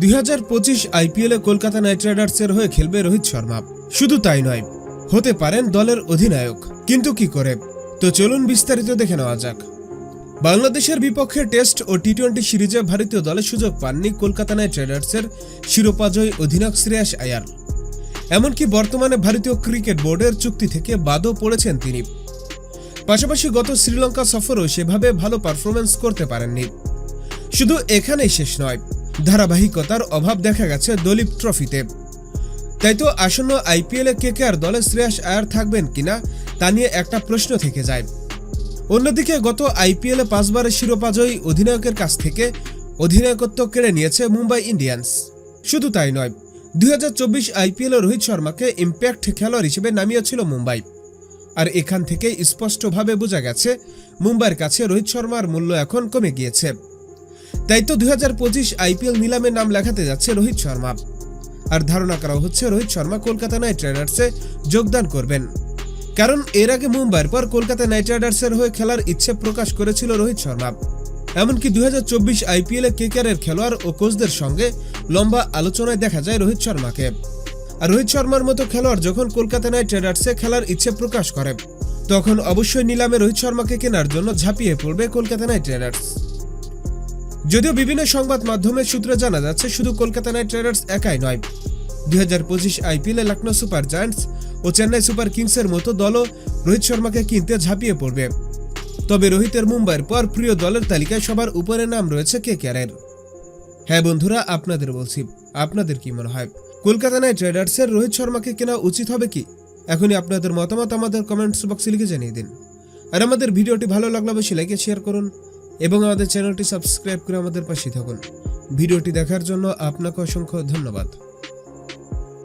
দুই হাজার পঁচিশ আইপিএলে কলকাতা নাইট রাইডার্সের হয়ে খেলবে রোহিত শর্মা। শুধু তাই নয়, হতে পারেন দলের অধিনায়ক। কিন্তু কি করে? তো চলুন বিস্তারিত দেখে নেওয়া যাক। বাংলাদেশের বিপক্ষে টেস্ট ও টি টোয়েন্টি সিরিজে ভারতীয় দলে সুযোগ পাননি কলকাতা নাইট রাইডার্সের শিরোপাজয়ী অধিনায়ক শ্রেয়াস আয়ার। এমনকি বর্তমানে ভারতীয় ক্রিকেট বোর্ডের চুক্তি থেকে বাদও পড়েছেন তিনি। পাশাপাশি গত শ্রীলঙ্কা সফরও সেভাবে ভালো পারফরমেন্স করতে পারেননি। শুধু এখানেই শেষ নয় ধারাবাহিকতার অভাব দেখা গেছে দলীপ ট্রফিতে। তাই তো আসন্ন আইপিএলে কে কে আর দলে শ্রেয়াস আয়ার থাকবেন কিনা তা নিয়ে একটা প্রশ্ন থেকে যায়। অন্যদিকে গত আইপিএলে পাঁচবারের শিরোপাজয়ী অধিনায়কের কাছ থেকে অধিনায়কত্ব কেড়ে নিয়েছে মুম্বাই ইন্ডিয়ান্স। শুধু তাই নয়, দুই হাজার চব্বিশ আইপিএলে রোহিত শর্মাকে ইম্প্যাক্ট খেলোয়াড় হিসেবে নামিয়েছিল মুম্বাই। আর এখান থেকে স্পষ্টভাবে বোঝা গেছে, মুম্বাইয়ের কাছে রোহিত শর্মার মূল্য এখন কমে গিয়েছে। তাই তো দুই হাজার পঁচিশ আইপিএল নিলামে নাম লেখাতে যাচ্ছে রোহিত শর্মা। আর ধারণা করা হচ্ছে রোহিত শর্মা কলকাতা নাইট রাইডার্সে যোগদান করবেন। কারণ এর আগে মুম্বাইয়ের পর কলকাতা নাইট রাইডার্সের হয়ে খেলার ইচ্ছে প্রকাশ করেছিল রোহিত শর্মা। এমনকি দুই হাজার চব্বিশ আইপিএলে কেকেআরের খেলোয়াড় ও কোচদের সঙ্গে লম্বা আলোচনায় দেখা যায় রোহিত শর্মাকে। আর রোহিত শর্মার মতো খেলোয়াড় যখন কলকাতা নাইট রাইডার্সে খেলার ইচ্ছে প্রকাশ করে, তখন অবশ্যই নিলামে রোহিত শর্মাকে কেনার জন্য ঝাঁপিয়ে পড়বে কলকাতা নাইট রাইডার্স। যদিও বিভিন্ন সংবাদ মাধ্যমের সূত্রে জানা যাচ্ছে, শুধু কলকাতা নাইট রাইডার্স একাই নয়। দুই হাজার পঁচিশ আইপিএলে লখনৌ সুপার জায়ান্টস ও চেন্নাই সুপার কিংসের মতো দলও রোহিত শর্মাকে কিনতে ঝাঁপিয়ে পড়বে। তবে রোহিতের মুম্বাইয়ের পর প্রিয় দলের তালিকায় সবার উপরে নাম রয়েছে কে কেয়ারের হ্যাঁ বন্ধুরা, আপনাদের বলছি, আপনাদের কি মনে হয়? কলকাতা নাইট রাইডার্সের রোহিত শর্মাকে কেনা উচিত হবে কি? এখনই আপনাদের মতামত আমাদের কমেন্টস বক্সে লিখে জানিয়ে দিন। আর আমাদের ভিডিওটি ভালো লাগলে অবশ্যই লাইকে শেয়ার করুন। এবং আমাদের চ্যানেলটি সাবস্ক্রাইব করে আমাদের পাশে থাকুন। ভিডিওটি দেখার জন্য আপনাকে অসংখ্য ধন্যবাদ।